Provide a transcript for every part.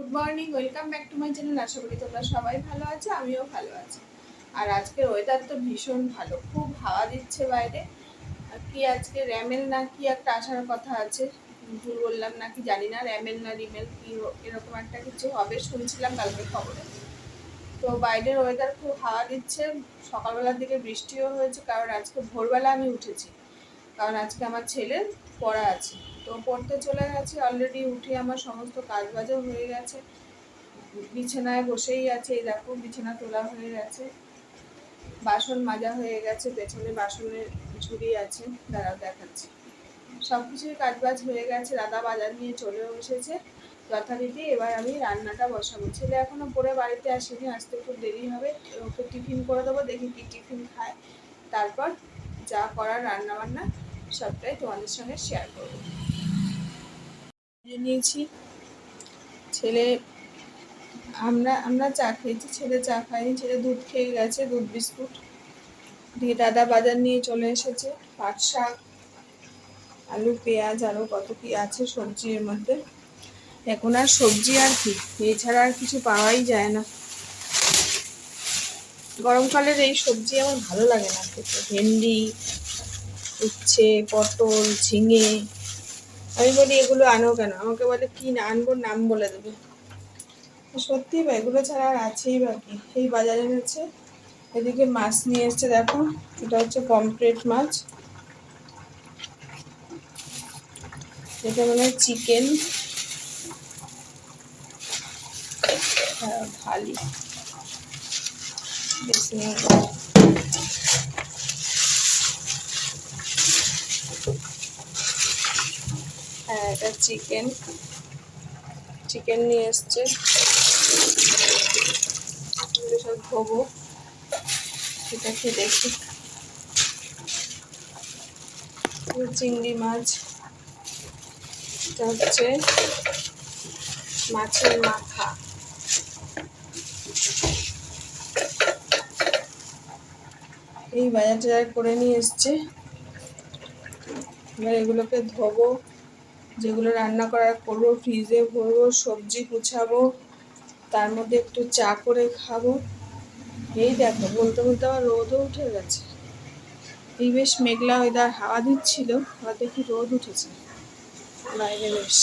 Good morning welcome back to my channel আশা করি তোমরা সবাই ভালো আছো, আমিও ভালো আছি। আর আজকের ওয়েদার তো ভীষণ ভালো, খুব হাওয়া দিচ্ছে বাইরে। কি আজকে, র্যামেল না কি একটা আসার কথা আছে? ভুল বললাম নাকি জানি না, র্যামেল না রিমেল কি এরকম একটা কিছু হবে শুনছিলাম কালকে খবরে। তো বাইরের ওয়েদার খুব হাওয়া দিচ্ছে, সকালবেলার দিকে বৃষ্টিও হয়েছে, কারণ আজকে ভোরবেলা আমি উঠেছি। কারণ আজকে আমার ছেলের পড়া আছে। তো পড়তে চলে গেছে অলরেডি উঠে আমার সমস্ত কাজ বাজও হয়ে গেছে। বিছানায় বসেই আছে, এই দেখো বিছানা তোলা হয়ে গেছে। বাসন মাজা হয়ে গেছে, পেছনে বাসনের ঝুড়ি আছে, দাঁড়াও দেখাচ্ছি। সব কিছুই কাজ বাজ হয়ে গেছে, দাদা বাজার নিয়ে চলেও এসেছে। যথারীতি এবার আমি রান্নাটা বসাবো। ছেলে এখনও পরে বাড়িতে আসেনি, আসতে খুব দেরি হবে। ওকে টিফিন করে দেবো, দেখি কি টিফিন খায়। তারপর যা করার রান্না বান্না সবটাই তোমাদের সঙ্গে শেয়ার করব। নিয়ে নিয়েছি। ছেলে, আমরা আমরা চা খেয়েছি, ছেলে চা খাইনি ছেলে দুধ খেয়ে গেছে, দুধ বিস্কুট। দিয়ে দাদা বাজার নিয়ে চলে এসেছে, পাট শাক, আলু, পেঁয়াজ আরও কত কি আছে সবজির মধ্যে। এখন আর সবজি আর কি, এছাড়া আর কিছু পাওয়াই যায় না। গরমকালের এই সবজি আমার ভালো লাগে না খেতে। ভেন্ডি উচ্ছে, পটল, ঝিঙে। আমি বলি, এগুলো আনো কেন? আমাকে বলে, কি না, আনব, নাম বলে দেবে। সত্যি বা, এগুলো ছাড়া আর আছেই বা কি? এই বাজারে এনেছে এদিকে মাছ নিয়ে এসছে, দেখো। এটা হচ্ছে পমপ্লেট মাছ। এটা মানে চিকেন। থালি বেশ হ্যাঁ এটা চিকেন চিকেন নিয়ে এসছে। সব ধোবো। এটা খেয়ে দেখি? চিংড়ি মাছ। এটা হচ্ছে মাছের মাথা। এই বাজার টাজার করে নিয়ে এসছে। এবার এগুলোকে ধোবো। যেগুলো রান্না করার করব ফ্রিজে ভরবো, সবজি গুছাবো, তার মধ্যে একটু চা করে খাব। এই দেখো, বলতে বলতে আবার রোদও উঠে গেছে। এই বেশ মেঘলা ওয়েদার হাওয়া দিচ্ছিল, আবার দেখি রোদ উঠেছে। বাইরে বেশ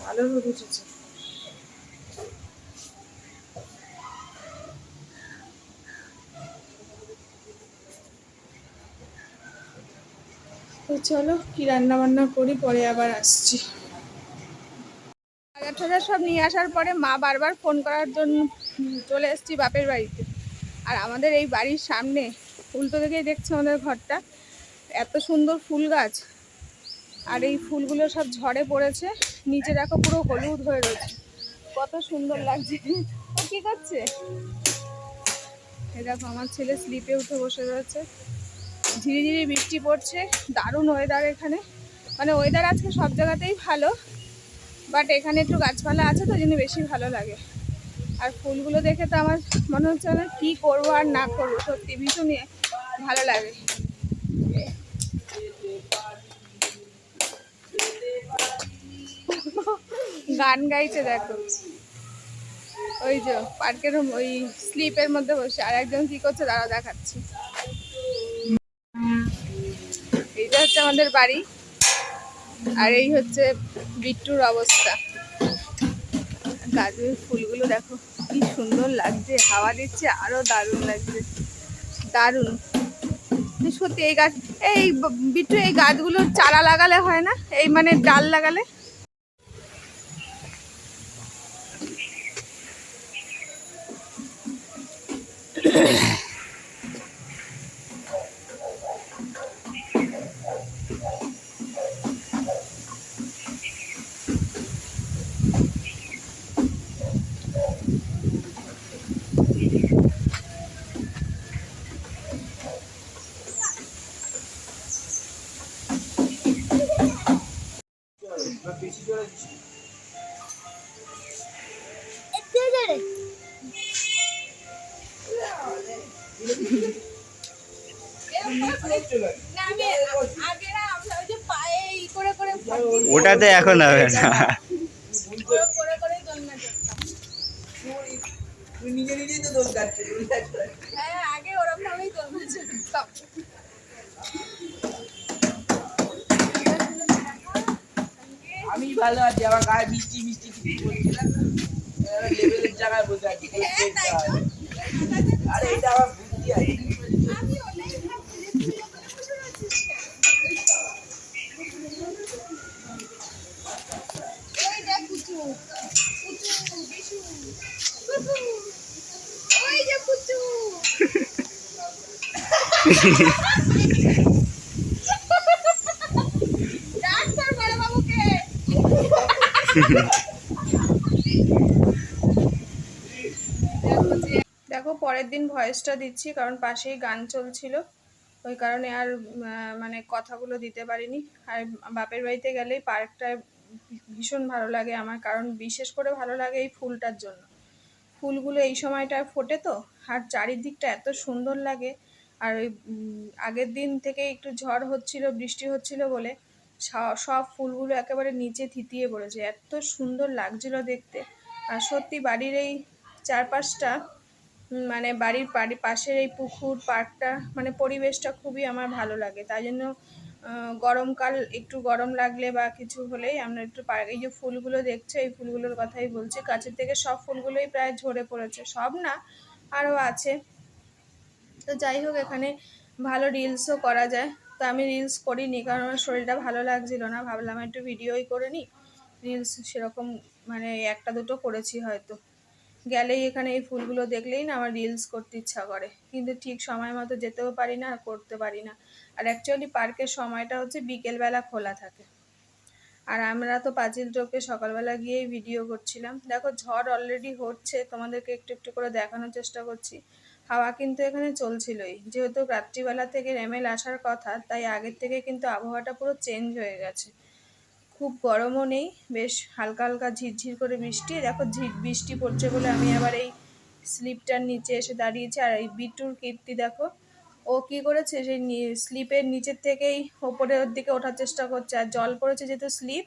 ভালো রোদ উঠেছে। চলো, কি রান্না বান্না করি, পরে আবার আসছি। বাজার সব নিয়ে আসার পরে মা বারবার ফোন করার জন্য চলে এসেছি বাপের বাড়িতে। আর আমাদের এই বাড়ির সামনে উল্টো দিকেই দেখছ আমাদের ঘরটা, এত সুন্দর ফুল গাছ। আর এই ফুলগুলো সব ঝড়ে পড়েছে, নিচে দেখো পুরো হলুদ হয়ে রয়েছে। কত সুন্দর লাগছে। কি করছে? এই দেখো, আমার ছেলে স্লিপে উঠে বসে রয়েছে। ঝিরি ঝিরি বৃষ্টি পড়ছে, দারুণ ওয়েদার এখানে। মানে ওয়েদার আজকে সব জায়গাতেই ভালো বাট এখানে একটু গাছপালা আছে তো জন্য বেশি ভালো লাগে। আর ফুলগুলো দেখে তো আমার মনে হচ্ছে আমি কী করব আর না করব, সত্যি ভীষণই ভালো লাগে। গান গাইছে দেখো। ওই যে পার্কের ওই স্লিপের মধ্যে বসে, আর একজন কি করছে তারা দেখাচ্ছি। আমাদের বাড়ি। আর এই হচ্ছে বিট্টুর অবস্থা। গাছের ফুলগুলো দেখো, কি সুন্দর লাগছে। হাওয়া দিচ্ছে, আরও দারুণ লাগছে। দারুণ। সত্যি, এই গাছ, এই বিট্টু, এই গাছগুলোর চারা লাগালে হয় না? এই মানে ডাল লাগালে? ওটাতে এখন হবে না। আমি ভালো আছি, আমার গায়ে বৃষ্টি বৃষ্টি কিছু বলছে জায়গায় বসে আছি এটা আমার বুদ্ধি আছে আমি অনেক ভাবছি যে তুই ওখানে বসে রয়েছিস কেন? ওই দেখ পুচু পুচু বিশু পুচু ওই যে পুচু ডাক তোর বড় বাবুকে দেখো, পরের দিন ভয়েসটা দিচ্ছি, কারণ পাশেই গান চলছিল। ওই কারণে আর মানে কথাগুলো দিতে পারিনি। আর বাপের বাড়িতে গেলেই পার্কটা ভীষণ ভালো লাগে আমার, কারণ বিশেষ করে ভালো লাগে এই ফুলটার জন্য। ফুলগুলো এই সময়টায় ফোটে তো, আর চারিদিকটা এত সুন্দর লাগে। আর ওই আগের দিন থেকে একটু ঝড় হচ্ছিল, বৃষ্টি হচ্ছিল বলে সব ফুলগুলো একেবারে নিচে থিতিয়ে পড়েছে। এত সুন্দর লাগছিল দেখতে। আর সত্যি বাড়ির এই চারপাশটা মানে বাড়ির বাড়ির পাশের এই পুকুর পার্কটা মানে পরিবেশটা খুবই আমার ভালো লাগে। তাই জন্য গরমকাল একটু গরম লাগলে বা কিছু হলেই আমরা একটু এই যে ফুলগুলো দেখছ, এই ফুলগুলোর কথাই বলছি। কাছের থেকে সব ফুলগুলোই প্রায় ঝরে পড়েছে। সব না, আরও আছে। তো যাই হোক, এখানে ভালো রিলসও করা যায়। তো আমি রিলস করিনি কারণ আমার শরীরটা ভালো লাগছিল না। ভাবলাম একটু ভিডিওই করে নিই। রিলস সেরকম মানে একটা দুটো করেছি হয়তো। গেলেই এখানে এই ফুলগুলো দেখলেই না আমার রিলস করতে ইচ্ছা করে। কিন্তু ঠিক সময় মতো যেতেও পারি না, আর করতে পারি না। আর অ্যাকচুয়ালি পার্কের সময়টা হচ্ছে বিকেলবেলা খোলা থাকে। আর আমরা তো পাঁচিল চোখে সকালবেলা গিয়েই ভিডিও করছিলাম। দেখো ঝড় অলরেডি হচ্ছে, তোমাদেরকে একটু একটু করে দেখানোর চেষ্টা করছি। হাওয়া কিন্তু এখানে চলছিলই। যেহেতু রাত্রিবেলা থেকে রেমেল আসার কথা, তাই আগের থেকে কিন্তু আবহাওয়াটা পুরো চেঞ্জ হয়ে গেছে। খুব গরমও নেই, বেশ হালকা হালকা ঝিরঝির করে বৃষ্টি। দেখো ঝির বৃষ্টি পড়ছে বলে আমি আবার এই স্লিপটার নিচে এসে দাঁড়িয়েছি। আর এই বিটুর কীর্তি দেখো, ও কি করেছে? সেই স্লিপের নিচের থেকেই ওপরের দিকে ওঠার চেষ্টা করছে। আর জল পড়েছে যেহেতু স্লিপ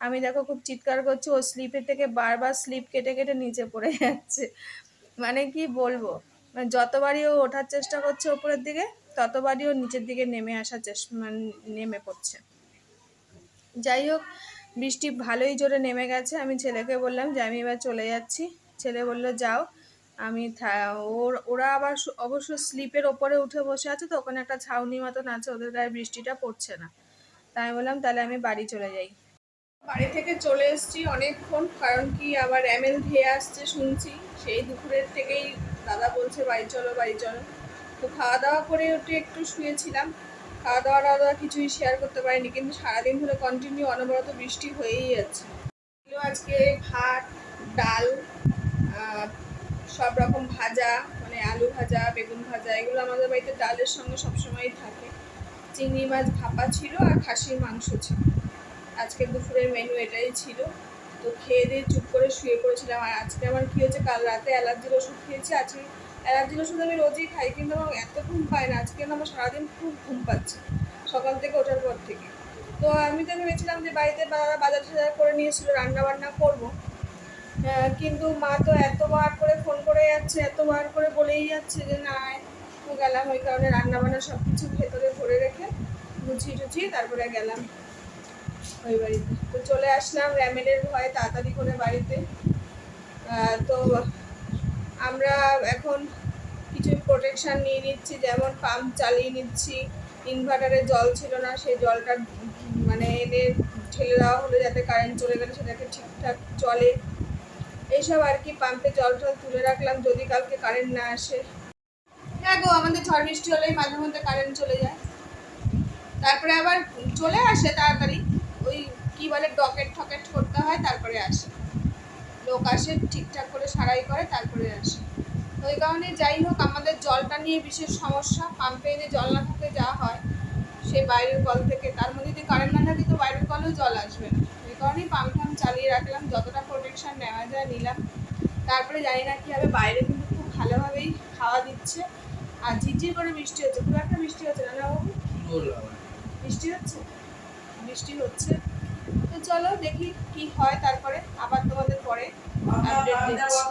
আমি দেখো খুব চিৎকার করছি, ও স্লিপের থেকে বারবার স্লিপ কেটে কেটে নিচে পড়ে যাচ্ছে। মানে কি বলব? মানে যতবারই ও ওঠার চেষ্টা করছে ওপরের দিকে, ততবারই ও নিচের দিকে নেমে আসার চেষ্টা মানে নেমে পড়ছে। যাই হোক, বৃষ্টি ভালোই জোরে নেমে গেছে। আমি ছেলেকে বললাম যে, আমি এবার চলে যাচ্ছি। ছেলে বলল, যাও। আমি ওর, ওরা আবার অবশ্য স্লিপের ওপরে উঠে বসে আছে তো, ওখানে একটা ছাউনি মতন আছে, ওদের গায়ে বৃষ্টিটা পড়ছে না। তাই বললাম, তাহলে আমি বাড়ি চলে যাই। বাড়ি থেকে চলে এসেছি অনেকক্ষণ, কারণ কি আবার এমএল ধেয়ে আসছে শুনছি। সেই দুপুরের থেকেই দাদা বলছে, বাড়ি চলো বাড়ি চলো। তো খাওয়া দাওয়া করে একটু একটু শুয়েছিলাম। খাওয়া দাওয়া দাওয়া কিছুই শেয়ার করতে পারিনি, কিন্তু সারাদিন ধরে কন্টিনিউ অনবরত বৃষ্টি হয়েই যাচ্ছে। আজকে ভাত, ডাল সব রকম ভাজা মানে আলু ভাজা, বেগুন ভাজা, এগুলো আমাদের বাড়িতে ডালের সঙ্গে সবসময়ই থাকে। চিংড়ি মাছ ভাপা ছিল আর খাসির মাংস ছিল। আজকে দুপুরের মেনু এটাই ছিল। তো খেয়ে দিয়ে চুপ করে শুয়ে পড়েছিলাম। আর আজকে আমার কী হয়েছে, কাল রাতে অ্যালার্জির ওষুধ খেয়েছি, আজকে অ্যালার্জির ওষুধ আমি রোজই খাই, কিন্তু আমার এত ঘুম পায় না, আজকে আমার সারাদিন খুব ঘুম পাচ্ছে, সকাল থেকে ওঠার পর থেকে। তো আমি তো ভেবেছিলাম যে বাড়িতে বাবা বাজার টাজার করে নিয়েছিল রান্না বান্না করব কিন্তু মা তো এতবার করে ফোন করে যাচ্ছে এতবার করে বলেই যাচ্ছে যে না গেলাম ওই কারণে রান্না বান্না সব কিছু ভেতরে ভরে রেখে গুছিয়ে টুছিয়ে তারপরে গেলাম। ওই বাড়িতে। তো চলে আসলাম র্যামেলের ভয়ে তাড়াতাড়ি করে বাড়িতে। তো আমরা এখন কিছু প্রোটেকশন নিয়ে নিচ্ছি, যেমন পাম্প চালিয়ে নিচ্ছি। ইনভার্টারে জল ছিল না, সেই জলটা মানে এনে ঠেলে দেওয়া হলো যাতে কারেন্ট চলে গেলে সেটাকে ঠিকঠাক চলে। এইসব আর কি পাম্পে জল টল তুলে রাখলাম, যদি কালকে কারেন্ট না আসে। হ্যাঁ গো, আমাদের ঝড় বৃষ্টি হলেই মাঝে মধ্যে কারেন্ট চলে যায়। তারপরে আবার চলে আসে তাড়াতাড়ি। কি বলে ডকেট ঠকেট করতে হয় তারপরে আসে। লোক আসে ঠিকঠাক করে সারাই করে তারপরে আসে। ওই কারণে যাই হোক আমাদের জলটা নিয়ে বিশেষ সমস্যা। পাম্পে যে জল না থাকলে যা হয় সে বাইরের কল থেকে তার মধ্যে যদি কারেন্ট না থাকে তো বাইরের কলেও জল আসবে না। এই কারণেই পাম্প টাম্প চালিয়ে রাখলাম যতটা প্রোটেকশান নেওয়া যায় নিলাম। তারপরে জানি না কি হবে বাইরে কিন্তু খুব ভালোভাবেই খাওয়া দিচ্ছে। আর ঝিরঝির করে বৃষ্টি হচ্ছে খুব একটা বৃষ্টি হচ্ছে না বাবু? বৃষ্টি হচ্ছে? বৃষ্টি হচ্ছে। চলো দেখি কি হয় তারপরে আবার তোমাদের পরে আপডেট দিচ্ছি।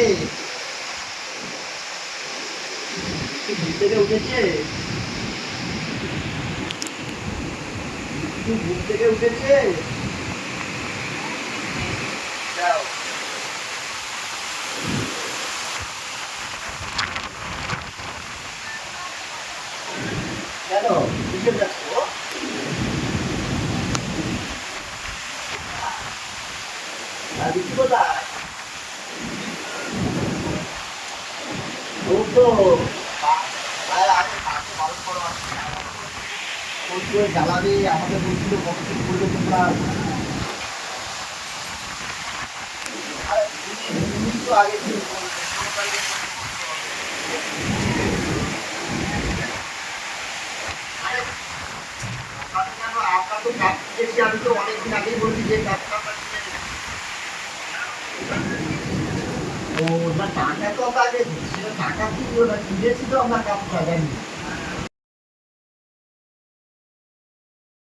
কি ঘুম থেকে উঠেছে? ঘুম থেকে উঠেছে? কেন? কিসের যাচ্ছ ও তো আরে আগে কাকে মানুষ করো ফোন করে জ্বালাবে তো কাজ আমি তো অনেকদিন আগেই বলছি যে কাজটা আপনার শিখে নিন। ও না টাকা তো আমরা আগে দিচ্ছি না, টাকা কি হলো না কিনেছি তো আমরা কাজটা জানি